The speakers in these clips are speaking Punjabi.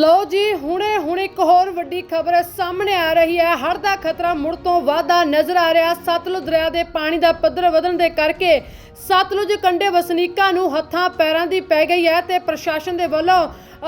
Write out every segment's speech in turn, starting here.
ਲਓ ਜੀ, ਹੁਣੇ ਹੁਣੇ ਇੱਕ ਹੋਰ ਵੱਡੀ ਖਬਰ ਸਾਹਮਣੇ ਆ ਰਹੀ ਹੈ। ਹੜ੍ਹ ਦਾ ਖਤਰਾ ਮੁੜ ਤੋਂ ਵਾਧਾ ਨਜ਼ਰ ਆ ਰਿਹਾ। ਸਤਲੁਜ ਦਰਿਆ ਦੇ ਪਾਣੀ ਦਾ ਪੱਧਰ ਵਧਣ ਦੇ ਕਰਕੇ ਸਤਲੁਜ ਕੰਢੇ ਵਸਨੀਕਾਂ ਨੂੰ ਹੱਥਾਂ ਪੈਰਾਂ ਦੀ ਪੈ ਗਈ ਹੈ ਤੇ ਪ੍ਰਸ਼ਾਸਨ ਦੇ ਵੱਲੋਂ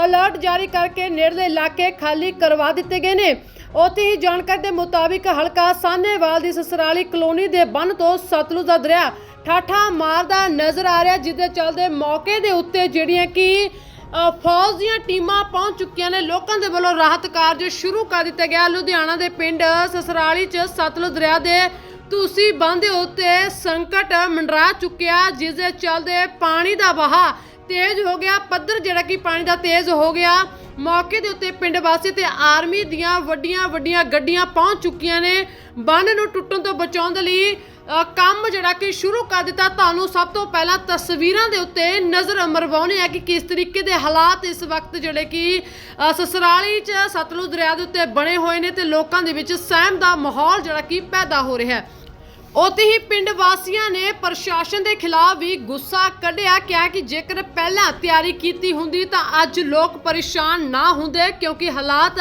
ਅਲਰਟ ਜਾਰੀ ਕਰਕੇ ਨੇੜਲੇ ਇਲਾਕੇ ਖਾਲੀ ਕਰਵਾ ਦਿੱਤੇ ਗਏ ਨੇ। ਉੱਥੇ ਹੀ ਜਾਣਕਾਰੀ ਦੇ ਮੁਤਾਬਿਕ ਹਲਕਾ ਸਾਹਨੇਵਾਲ ਦੀ ਸਸਰਾਲੀ ਕਲੋਨੀ ਦੇ ਬੰਨ ਤੋਂ ਸਤਲੁਜ ਦਾ ਦਰਿਆ ਠਾਠਾ ਮਾਰਦਾ ਨਜ਼ਰ ਆ ਰਿਹਾ, ਜਿਸ ਦੇ ਚੱਲਦੇ ਮੌਕੇ ਦੇ ਉੱਤੇ ਜਿਹੜੀਆਂ ਕਿ ਫੌਜ ਦੀਆਂ ਟੀਮਾਂ ਪਹੁੰਚ ਚੁੱਕੀਆਂ ਨੇ। ਲੋਕਾਂ ਦੇ ਵੱਲੋਂ ਰਾਹਤ ਕਾਰਜ ਸ਼ੁਰੂ ਕਰ ਦਿੱਤਾ ਗਿਆ ਲੁਧਿਆਣਾ ਦੇ ਪਿੰਡ ਸਸਰਾਲੀ 'ਚ ਸਤਲੁਜ ਦਰਿਆ ਦੇ ਤੁਸੀਂ ਬੰਦੇ ਉੱਤੇ ਸੰਕਟ ਮੰਡਰਾ ਚੁੱਕਿਆ, ਜਿਸ ਦੇ ਚੱਲਦੇ ਪਾਣੀ ਦਾ ਵਹਾਅ ਤੇਜ਼ ਹੋ ਗਿਆ। ਪੱਧਰ ਜਿਹੜਾ ਕਿ ਪਾਣੀ ਦਾ ਤੇਜ਼ ਹੋ ਗਿਆ। ਮੌਕੇ ਦੇ ਉੱਤੇ ਪਿੰਡ ਵਾਸੀ ਤੇ ਆਰਮੀ ਦੀਆਂ ਵੱਡੀਆਂ ਵੱਡੀਆਂ ਗੱਡੀਆਂ ਪਹੁੰਚ ਚੁੱਕੀਆਂ ਨੇ। ਬੰਨ ਨੂੰ ਟੁੱਟਣ ਤੋਂ ਬਚਾਉਣ ਦੇ ਲਈ ਕੰਮ ਜਿਹੜਾ ਕਿ ਸ਼ੁਰੂ ਕਰ ਦਿੱਤਾ ਤੁਹਾਨੂੰ ਸਭ ਤੋਂ ਪਹਿਲਾਂ ਤਸਵੀਰਾਂ ਦੇ ਉੱਤੇ ਨਜ਼ਰ ਮਰਵਾਉਣੇ ਹੈ ਕਿ ਕਿਸ ਤਰੀਕੇ ਦੇ ਹਾਲਾਤ ਇਸ ਵਕਤ ਜਿਹੜੇ ਕਿ ਅ, ਸਸਰਾਲੀ 'ਚ ਸਤਲੁਜ ਦਰਿਆ ਦੇ ਉੱਤੇ ਬਣੇ ਹੋਏ ਨੇ ਤੇ ਲੋਕਾਂ ਦੇ ਵਿੱਚ ਸਹਿਮ ਦਾ ਮਾਹੌਲ ਜਿਹੜਾ ਕਿ ਪੈਦਾ ਹੋ ਰਿਹਾ ਹੈ। ਉੱਥੇ ਹੀ ਪਿੰਡ ਵਾਸੀਆਂ ਨੇ ਪ੍ਰਸ਼ਾਸਨ ਦੇ ਖਿਲਾਫ ਵੀ ਗੁੱਸਾ ਕੱਢਿਆ, ਕਿਹਾ ਕਿ ਜੇਕਰ ਪਹਿਲਾਂ ਤਿਆਰੀ ਕੀਤੀ ਹੁੰਦੀ ਤਾਂ ਅੱਜ ਲੋਕ ਪਰੇਸ਼ਾਨ ਨਾ ਹੁੰਦੇ, ਕਿਉਂਕਿ ਹਾਲਾਤ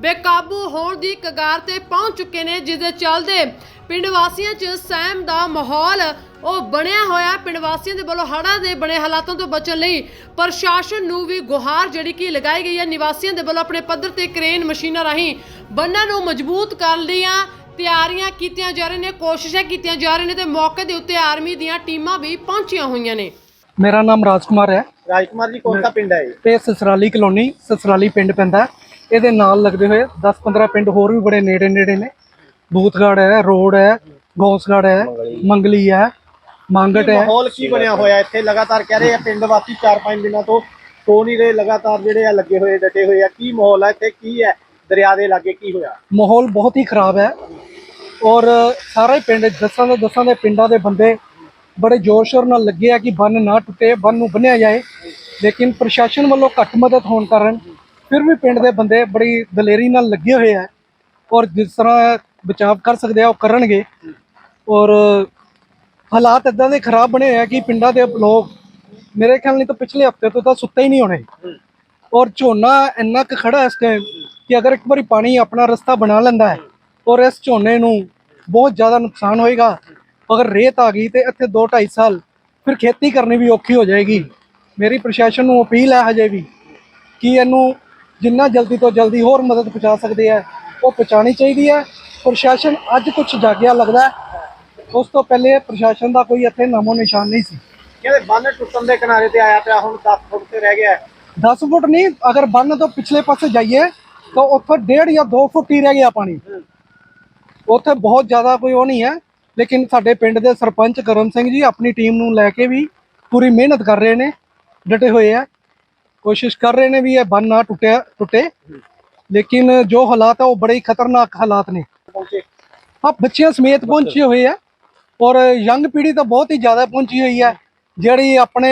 ਬੇਕਾਬੂ ਹੋਣ ਦੀ ਕਗਾਰ ਤੇ ਪਹੁੰਚ ਚੁੱਕੇ ਨੇ, ਜਿਸ ਦੇ ਚੱਲਦੇ ਪਿੰਡ ਵਾਸੀਆਂ 'ਚ ਸਹਿਮ ਦਾ ਮਾਹੌਲ ਉਹ ਬਣਿਆ ਹੋਇਆ। ਪਿੰਡ ਵਾਸੀਆਂ ਦੇ ਵੱਲੋਂ ਹੜ੍ਹਾਂ ਦੇ ਬਣੇ ਹਾਲਾਤਾਂ ਤੋਂ ਬਚਣ ਲਈ ਪ੍ਰਸ਼ਾਸਨ ਨੂੰ ਵੀ ਗੁਹਾਰ ਜਿਹੜੀ ਕਿ ਲਗਾਈ ਗਈ ਹੈ। ਨਿਵਾਸੀਆਂ ਦੇ ਵੱਲੋਂ ਆਪਣੇ ਪੱਧਰ ਤੇ ਕ੍ਰੇਨ ਮਸ਼ੀਨਾਂ ਰਾਹੀਂ ਬੰਨਾਂ ਨੂੰ ਮਜ਼ਬੂਤ ਕਰਨ ਲਈਆਂ ਤਿਆਰੀਆਂ ਕੀਤੀਆਂ ਜਾ ਰਹੀਆਂ ਨੇ ਕੋਸ਼ਿਸ਼ਾਂ ਕੀਤੀਆਂ ਜਾ ਰਹੀਆਂ ਨੇ ਤੇ ਮੌਕੇ ਦੇ ਉੱਤੇ ਆਰਮੀ ਦੀਆਂ ਟੀਮਾਂ ਵੀ ਪਹੁੰਚੀਆਂ ਹੋਈਆਂ ਨੇ। ਮੇਰਾ ਨਾਮ ਰਾਜਕੁਮਾਰ ਹੈ। ਰਾਜਕੁਮਾਰ ਜੀ ਕੌਣ ਸਾ ਪਿੰਡ ਹੈ ਇਹ? ਤੇ ਸਸਰਾਲੀ ਕਲੋਨੀ ਸਸਰਾਲੀ ਪਿੰਡ ਪੈਂਦਾ ਹੈ। ਇਹਦੇ ਨਾਲ ਲੱਗਦੇ ਹੋਏ 10-15 ਪਿੰਡ ਹੋਰ ਵੀ ਬੜੇ ਨੇੜੇ ਨੇੜੇ ਨੇ। ਬੂਥਗੜ ਹੈ ਰੋਡ ਹੈ ਗੌਸਗੜ ਹੈ ਮੰਗਲੀ ਹੈ ਮੰਗਟ ਕੀ ਹੈ ਮਾਹੌਲ ਕੀ ਬਣਿਆ ਹੋਇਆ? ਇੱਥੇ ਲਗਾਤਾਰ ਕਹਿ ਰਹੇ ਆ ਪਿੰਡ ਵਾਸੀ 4-5 ਦਿਨਾਂ ਤੋਂ ਸੋ ਨਹੀਂ ਰਹੇ ਲਗਾਤਾਰ ਜਿਹੜੇ ਆ ਲੱਗੇ ਹੋਏ ਡਟੇ ਹੋਏ ਆ। ਕੀ ਮਾਹੌਲ ਹੈ ਇੱਥੇ? ਕੀ ਹੈ? ਦਰਿਆ ਦੇ ਲਾਗੇ ਕੀ ਹੋਇਆ? ਮਾਹੌਲ ਬਹੁਤ ਹੀ ਖਰਾਬ ਹੈ। ਔਰ ਸਾਰਾ ਹੀ ਪਿੰਡ ਦਸਾਂ ਦੇ ਦਸਾਂ ਦੇ ਪਿੰਡਾਂ ਦੇ ਬੰਦੇ ਬੜੇ ਜ਼ੋਰ ਸ਼ੋਰ ਨਾਲ ਲੱਗੇ ਆ ਕਿ ਬੰਨ ਨਾ ਟੁੱਟੇ, ਬੰਨ ਨੂੰ ਬੰਨਿਆ ਜਾਏ। ਲੇਕਿਨ ਪ੍ਰਸ਼ਾਸਨ ਵੱਲੋਂ ਘੱਟ ਮਦਦ ਹੋਣ ਕਾਰਨ ਫਿਰ ਵੀ ਪਿੰਡ ਦੇ ਬੰਦੇ ਬੜੀ ਦਲੇਰੀ ਨਾਲ ਲੱਗੇ ਹੋਏ ਆ ਔਰ ਜਿਸ ਤਰ੍ਹਾਂ ਬਚਾਅ ਕਰ ਸਕਦੇ ਆ, ਉਹ ਕਰਨਗੇ। ਔਰ ਹਾਲਾਤ ਇਦਾਂ ਦੇ ਖਰਾਬ ਬਣੇ ਹੋਏ ਆ ਕਿ ਪਿੰਡਾਂ ਦੇ ਲੋਕ ਮੇਰੇ ਖਿਆਲ ਨਹੀਂ ਤਾਂ ਪਿਛਲੇ ਹਫ਼ਤੇ ਤੋਂ ਤਾਂ ਸੁੱਤੇ ਹੀ ਨਹੀਂ ਹੋਣੇ। ਔਰ ਝੋਨਾ ਇੰਨਾ ਕੁ ਖੜਾ ਇਸ ਟਾਈਮ ਕਿ ਅਗਰ ਇੱਕ ਵਾਰੀ ਪਾਣੀ ਆਪਣਾ ਰਸਤਾ ਬਣਾ ਲੈਂਦਾ ਹੈ ਔਰ ਇਸ ਝੋਨੇ ਨੂੰ ਬਹੁਤ ਜ਼ਿਆਦਾ ਨੁਕਸਾਨ ਹੋਏਗਾ। ਅਗਰ ਰੇਤ ਆ ਗਈ ਤੇ ਇੱਥੇ 2 2.5 ਸਾਲ ਫਿਰ ਖੇਤੀ ਕਰਨੀ ਵੀ ਔਖੀ ਹੋ ਜਾਏਗੀ। ਮੇਰੀ ਪ੍ਰਸ਼ਾਸਨ ਨੂੰ ਅਪੀਲ ਹੈ ਹਜੇ ਵੀ ਕਿ ਇਹਨੂੰ ਜਿੰਨਾ ਜਲਦੀ ਤੋਂ ਜਲਦੀ ਹੋਰ ਮਦਦ ਪਹੁੰਚਾ ਸਕਦੇ ਆ ਉਹ ਪਹੁੰਚਾਣੀ ਚਾਹੀਦੀ ਹੈ। ਪ੍ਰਸ਼ਾਸਨ ਅੱਜ ਕੁਝ ਜਾਗਿਆ ਲੱਗਦਾ। ਉਸ ਤੋਂ ਪਹਿਲੇ ਪ੍ਰਸ਼ਾਸਨ ਦਾ ਕੋਈ ਇੱਥੇ ਨਾਮੋ ਨਿਸ਼ਾਨ ਨਹੀਂ ਸੀ। ਕਹਿੰਦੇ ਬੰਨ ਟੁੱਟਣ ਦੇ ਕਿਨਾਰੇ ਤੇ ਆਇਆ ਪਿਆ ਹੁਣ 10 ਫੁੱਟ ਤੇ ਰਹਿ ਗਿਆ ਹੈ। 10 ਫੁੱਟ ਨਹੀਂ ਅਗਰ ਬੰਨ ਤੋਂ ਪਿਛਲੇ ਪਾਸੇ ਜਾਈਏ ਤਾਂ ਉੱਥੇ 1.5 ਜਾਂ 2 ਫੁੱਟ ਹੀ ਰਹਿ ਗਿਆ ਪਾਣੀ। ਉੱਥੇ ਬਹੁਤ ਜ਼ਿਆਦਾ ਕੋਈ ਉਹ ਨਹੀਂ ਹੈ। ਲੇਕਿਨ ਸਾਡੇ ਪਿੰਡ ਦੇ ਸਰਪੰਚ ਕਰਮ ਸਿੰਘ ਜੀ ਆਪਣੀ ਟੀਮ ਨੂੰ ਲੈ ਕੇ ਵੀ ਪੂਰੀ ਮਿਹਨਤ ਕਰ ਰਹੇ ਨੇ, ਡਟੇ ਹੋਏ ਆ। ਕੋਸ਼ਿਸ਼ ਕਰ ਰਹੇ ਨੇ ਵੀ ਇਹ ਬੰਨ ਨਾ ਟੁੱਟਿਆ, ਟੁੱਟੇ। ਲੇਕਿਨ ਜੋ ਹਾਲਾਤ ਆ, ਉਹ ਬੜੇ ਹੀ ਖਤਰਨਾਕ ਹਾਲਾਤ ਨੇ। ਪਹੁੰਚੇ ਹਾਂ, ਬੱਚਿਆਂ ਸਮੇਤ ਪਹੁੰਚੇ ਹੋਏ ਆ ਔਰ ਯੰਗ ਪੀੜ੍ਹੀ ਤਾਂ ਬਹੁਤ ਹੀ ਜ਼ਿਆਦਾ ਪਹੁੰਚੀ ਹੋਈ ਹੈ ਜਿਹੜੀ ਆਪਣੇ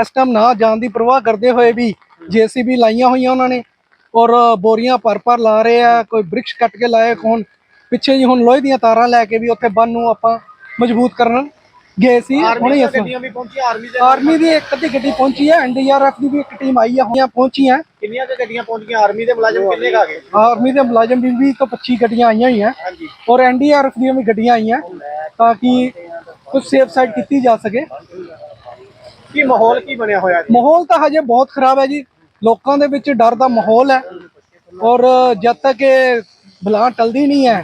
ਇਸ ਟਾਈਮ ਨਾ ਜਾਣ ਦੀ ਪਰਵਾਹ ਕਰਦੇ ਹੋਏ ਵੀ ਜੀਸੀਬੀ ਲਾਈਆਂ ਹੋਈਆਂ ਉਹਨਾਂ ਨੇ ਔਰ ਬੋਰੀਆਂ ਭਰ ਭਰ ਲਾ ਰਹੇ ਆ, ਕੋਈ ਬ੍ਰਿਕਸ਼ ਕੱਟ ਕੇ ਲਾਏ ਕੋਣ ਪਿੱਛੇ ਜੀ ਹੁਣ ਲੋਹੇ ਦੀਆਂ ਤਾਰਾਂ ਲੈ ਕੇ ਵੀ ਉੱਥੇ ਬੰਨ ਨੂੰ ਆਪਾਂ ਮਜ਼ਬੂਤ ਕਰਨ ਗਏ ਸੀ ਹੁਣੇ ਅਸੀਂ। ਗੱਡੀਆਂ ਵੀ ਆਰਮੀ ਦੇ ਆਰਮੀ ਦੀ ਇੱਕ ਅੱਧੀ ਗੱਡੀ ਪਹੁੰਚੀ ਹੈ ਐਨਡੀਆਰਐਫ ਦੀ ਵੀ ਇੱਕ ਟੀਮ ਆਈ ਹੈ ਹੋਈਆਂ ਪਹੁੰਚੀਆਂ ਕਿੰਨੀਆਂ ਕੁ ਗੱਡੀਆਂ ਪਹੁੰਚ ਗਈਆਂ ਆਰਮੀ ਦੇ ਮੁਲਾਜ਼ਮ ਕਿੰਨੇ ਆ ਗਏ? ਆਰਮੀ ਦੇ ਮੁਲਾਜ਼ਮ ਵੀ 20 ਤੋਂ 25 ਗੱਡੀਆਂ ਆਈਆਂ ਹੋਈਆਂ ਹਾਂਜੀ। ਔਰ ਐਨਡੀਆਰਐਫ ਦੀਆਂ ਵੀ ਗੱਡੀਆਂ ਆਈਆਂ ਤਾਂ ਕਿ ਕੁਝ ਸੇਫ ਸਾਈਡ ਕੀਤੀ ਜਾ ਸਕੇ। ਕੀ ਮਾਹੌਲ ਕੀ ਬਣਿਆ ਹੋਇਆ ਜੀ? ਮਾਹੌਲ ਤਾਂ ਹਜੇ ਬਹੁਤ ਖਰਾਬ ਹੈ ਜੀ। ਲੋਕਾਂ ਦੇ ਵਿੱਚ ਡਰ ਦਾ ਮਾਹੌਲ ਹੈ। ਔਰ ਜਦ ਤੱਕ ਇਹ ਬਲਾ ਟਲਦੀ ਨਹੀਂ ਹੈ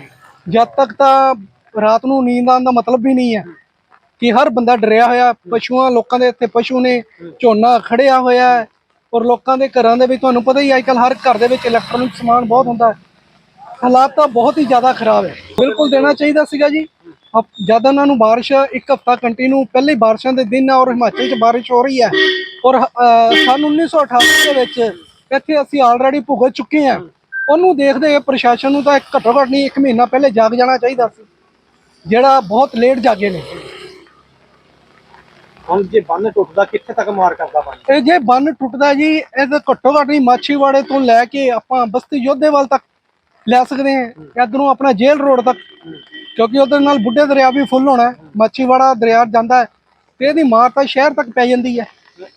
ਜਦ ਤੱਕ ਤਾਂ ਰਾਤ ਨੂੰ ਨੀਂਦ ਆਉਣ ਦਾ ਮਤਲਬ ਵੀ ਨਹੀਂ ਹੈ ਕਿ ਹਰ ਬੰਦਾ ਡਰਿਆ ਹੋਇਆ ਪਸ਼ੂਆਂ ਲੋਕਾਂ ਦੇ ਇੱਥੇ ਪਸ਼ੂ ਨੇ ਝੋਨਾ ਖੜਿਆ ਹੋਇਆ ਹੈ ਔਰ ਲੋਕਾਂ ਦੇ ਘਰਾਂ ਦੇ ਵਿੱਚ ਤੁਹਾਨੂੰ ਪਤਾ ਹੀ ਅੱਜਕੱਲ ਹਰ ਘਰ ਦੇ ਵਿੱਚ ਇਲੈਕਟ੍ਰੋਨਿਕ ਸਮਾਨ ਬਹੁਤ ਹੁੰਦਾ ਹੈ। ਹਾਲਾਤ ਤਾਂ ਬਹੁਤ ਹੀ ਜ਼ਿਆਦਾ ਖਰਾਬ ਹੈ। ਬਿਲਕੁਲ ਦੇਣਾ ਚਾਹੀਦਾ ਸੀਗਾ ਜੀ। ਅਬ- ਜਦ ਉਹਨਾਂ ਨੂੰ ਬਾਰਿਸ਼ ਇੱਕ ਹਫਤਾ ਕੰਟੀਨਿਊ ਪਹਿਲੇ ਬਾਰਿਸ਼ਾਂ ਦੇ ਦਿਨ ਆ ਔਰ ਹਿਮਾਚਲ 'ਚ ਬਾਰਿਸ਼ ਹੋ ਰਹੀ ਹੈ। ਔਰ ਅ, ਸੰਨ 1988 ਦੇ ਵਿੱਚ ਇੱਥੇ ਅਸੀਂ ਆਲਰੇਡੀ ਭੁਗਤ ਚੁੱਕੇ ਹਾਂ। ਉਹਨੂੰ ਦੇਖਦੇ ਹੋਏ ਪ੍ਰਸ਼ਾਸਨ ਨੂੰ ਤਾਂ ਇੱਕ ਘੱਟੋ ਘੱਟ ਨਹੀਂ ਇੱਕ ਮਹੀਨਾ ਪਹਿਲੇ ਜਾਗ ਜਾਣਾ ਚਾਹੀਦਾ ਸੀ। ਜਿਹੜਾ ਬਹੁਤ ਲੇਟ ਜਾਗੇ ਨੇ। ਹੁਣ ਜੇ ਬੰਨ ਟੁੱਟਦਾ ਕਿੱਥੇ ਤੱਕ ਮਾਰ ਕਰਦਾ ਪਾਣੀ ਇਹ ਜੇ ਬੰਨ ਟੁੱਟਦਾ ਜੀ ਇਹ ਤਾਂ ਘੱਟੋ ਘੱਟ ਨਹੀਂ ਮਾਛੀਵਾੜੇ ਤੋਂ ਲੈ ਕੇ ਆਪਾਂ ਬਸਤੀ ਯੋਧੇਵਾਲ ਤੱਕ ਲੈ ਸਕਦੇ ਹਾਂ। ਇਧਰੋਂ ਆਪਣਾ ਜੇਲ੍ਹ ਰੋਡ ਤੱਕ। ਕਿਉਂਕਿ ਉਹਦੇ ਨਾਲ ਬੁੱਢੇ ਦਰਿਆ ਵੀ ਫੁੱਲ ਹੋਣਾ। ਮਾਛੀਵਾੜਾ ਦਰਿਆ ਜਾਂਦਾ ਹੈ। ਤੇ ਇਹਦੀ ਮਾਰ ਤਾਂ ਸ਼ਹਿਰ ਤੱਕ ਪੈ ਜਾਂਦੀ ਹੈ।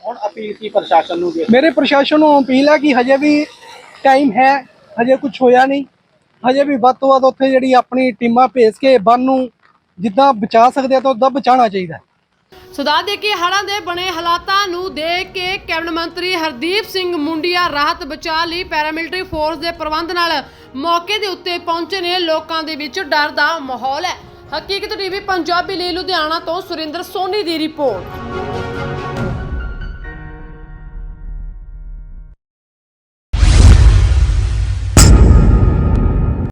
ਹੁਣ ਅਪੀਲ ਕੀ ਪ੍ਰਸ਼ਾਸਨ ਨੂੰ ਮੇਰੇ ਪ੍ਰਸ਼ਾਸਨ ਨੂੰ ਅਪੀਲ ਹੈ ਕਿ ਹਜੇ ਵੀ ਟਾਈਮ ਹੈ। ਹਜੇ ਕੁਝ ਹੋਇਆ ਨਹੀਂ। ਹਜੇ ਵੀ ਵੱਧ ਤੋਂ ਵੱਧ ਉੱਥੇ ਜਿਹੜੀ ਆਪਣੀ ਟੀਮਾਂ ਭੇਜ ਕੇ ਬੰਨ ਨੂੰ ਜਿੱਦਾਂ ਬਚਾ ਸਕਦੇ ਆ ਤਾਂ ਉਦਾਂ ਬਚਾਉਣਾ ਚਾਹੀਦਾ ਹੈ। ਦੇ ਕਿ ਹੜ੍ਹਾਂ ਦੇ ਬਣੇ ਹਾਲਾਤਾਂ ਨੂੰ ਦੇਖ ਕੇ ਕੈਬਨਿਟ ਮੰਤਰੀ ਹਰਦੀਪ ਸਿੰਘ ਮੁੰਡੀਆ ਰਾਹਤ ਬਚਾਅ ਲਈ ਪੈਰਾਮਿਲਟਰੀ ਫੋਰਸ ਦੇ ਪ੍ਰਬੰਧ ਨਾਲ ਮੌਕੇ ਦੇ ਉੱਤੇ ਪਹੁੰਚੇ ਨੇ। ਲੋਕਾਂ ਦੇ ਵਿੱਚ ਡਰ ਦਾ ਮਾਹੌਲ ਹੈ। ਹਕੀਕਤ ਟੀਵੀ, ਪੰਜਾਬੀ ਲਈ ਲੁਧਿਆਣਾ ਤੋਂ ਸੁਰਿੰਦਰ ਸੋਨੀ ਦੀ ਰਿਪੋਰਟ।